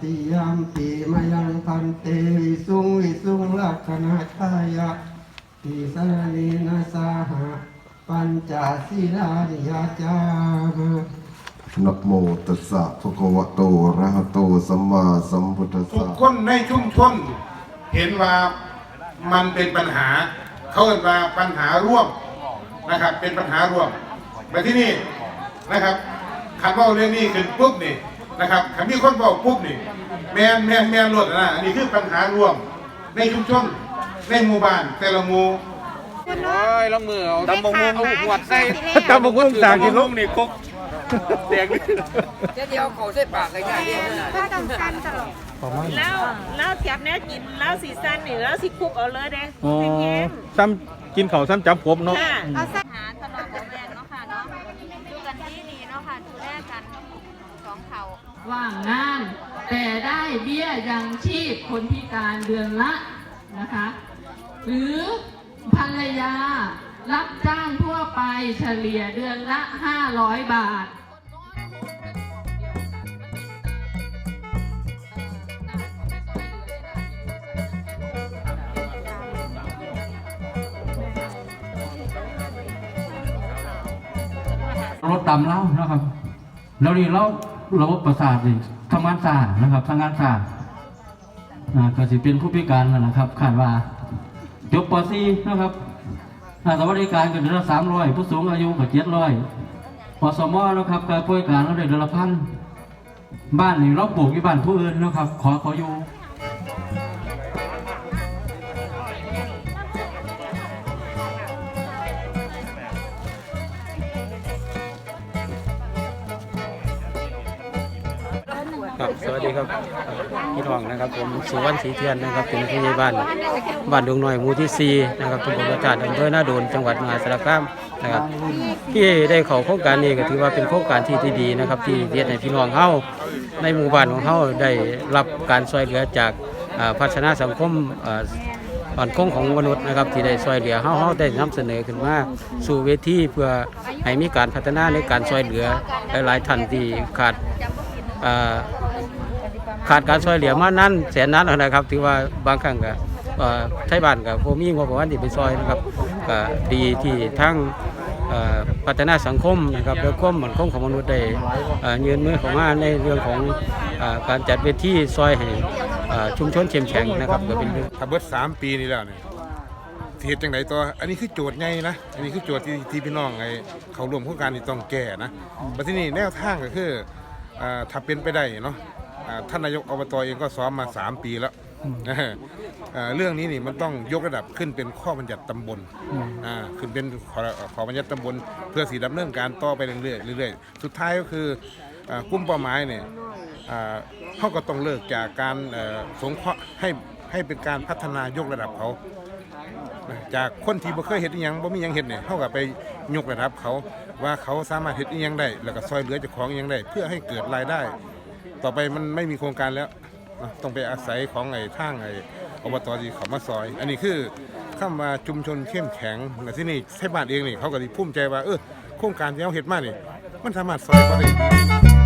ติยามปีมายังพันเตวิสุงวิสุงลักขณาทายะติสรณีนาสาหะปัญจศีลานิยาจามนะโมตัสสะภะคะวะโตอะระหะโตสัมมาสัมพุทธัสทุกสะคนในชุมชนเห็นว่ามันเป็นปัญหา เขาเรียกว่าปัญหาร่วมนะครับ เป็นปัญหาร่วมมาที่นี่นะครับคันเว่าเรื่องนี้ขึ้นปุ๊บนี่ นะครับคันมีคนบอกปุ๊บนี่แมนแมนแมนหลดนะอันนี้คือปัญหาร่วมในชุมชนในหมู่บ้านแต่ละหมู่โอ้ยลองมือเอาตำบงเอาหัวดใส่ตำบักหุ่งต่างกินลูกนี่คุกแดงนี่เดียวเขาใส่ปากเลยง่ายเดียวนะก็ต้องสั้นตลอดแล้วแล้วจับแนวกินแล้วสีสั้นนี่แล้วสิคุกเอาเลยเด้อ๋อแห้งซ้ำกินเขาวซ้ำจับกบเนาะๆค่ะเอาสั้นหาตลอดระแวงเนาะค่ะเนาะดูกันที่ดีเนาะค่ะดูแลกันส องเขาว่างงาน แต่ได้เบี้ยยังชีพคนพิการเดือนละนะคะ หรือภรรยารับจ้างทั่วไปเฉลี่ยเดือนละ 500 บาทรถดำเล่านะครับ แล้วนี่เรา ระบบประสาทนี่ทำงานสานะครับทำงานสาอ่าก็สิเป็นผู้พิการนั่นนะครับคาดว่าจบป .4 นะครับอ่าสวัสดิการก็เดือนละสามร้อยผู้สูงอายุก็เจ็ดร้อยอสมนะครับการผู้พิการเราได้เดือนละพันบ้านนี่เราปลูกที่บ้านผู้อื่นนะครับ ขอขออยู่ ครับสวัสดีครับพี่น้องนะครับผมสุวรรณศรีเทียนนะครับเป็นผู้ใหญ่บ้านบ้านดวงน้อยหมู่ที่4นะครับตำบลประจาดอำเภอหน้าโดนจังหวัดมหาสารคามนะครับที่ได้เข้าโครงการนี้ก็ถือว่าเป็นโครงการที่ที่ดีนะครับ ที่เฮ็ดให้พี่น้องเฮาในหมู่บ้านของเฮาได้รับการช่วยเหลือจากอ่าพัฒนาสังคมอ่อนคงของมนุษย์นะครับที่ได้ช่วยเหลือเฮาเฮาได้นำเสนอขึ้นมาสู่เวทีเพื่อให้มีการพัฒนาในการช่วยเหลือหลายๆท่านที่ขาด ขาดการช่วยเหลือมานั้นแสนนั้นนะครับ ถือว่าบางครั้งก็เอ่อไทยบ้านกับโมมีงบประมาณที่ไปช่วยนะครับก็ดีที่ทั้งพัฒนาสังคมนะครับและความมั่นคงของมนุษย์ได้ยืนมือข้ามาในเรื่องของอการจัดเวทีซอยให้เอ่อชุมชนเข้มแข็งนะครับก็เป็นเรื่องถ้าเบิดสามปีนี่แล้วเนี่ยสิเหตุจังไดตัวอันนี้คือโจทย์ไงนะ อันนี้คือโจทย์ที่ที่พี่น้องไอเขารวมโครงการนี่ต้องแก้นะแต่ที่นี่แนวทางก็คือ อ่าถ้าเป็นไปได้เนาะอ่าท่านนายกอบตเองก็ซ้อมมา 3 ปีแล้วอ่าเรื่องนี้นี่มันต้องยกระดับขึ้นเป็นข้อบัญญัติตำบลอ่าขึ้นเป็นขอขอบัญญัติตำบล เพื่อสีดำเนินการต่อไปเรื่อยๆเรื่อยๆสุดท้ายก็คืออ่ากลุ่มเป้าหมายเนี่ยอ่าเขาก็ต้องเลิกจากการเอ่อสงเคราะห์ให้ให้เป็นการพัฒนายกระดับเขานะ จากคนที่บ่เคยเห็นอหยังบ่มีหยังเห็นเนี่ยเขาก็ไปยกระดับเขาว่าเขาสามารถเห็นอหยังได้ แล้วก็ซอยเหลือเจ้าของอหยังได้ เพื่อให้เกิดรายได้ ต่อไปมันไม่มีโครงการแล้วอะต้องไปอาศัยของไอ้ทางไอ้อบตที่เขามาซอย อันนี้คือเข้ามาชุมชนเข้มแข็งและที่นี่ไทยบ้านเองนี่เขาก็ดีภูมิใจว่าเออโครงการที่เขาเห็นมานี่มันสามารถซอยเขาได้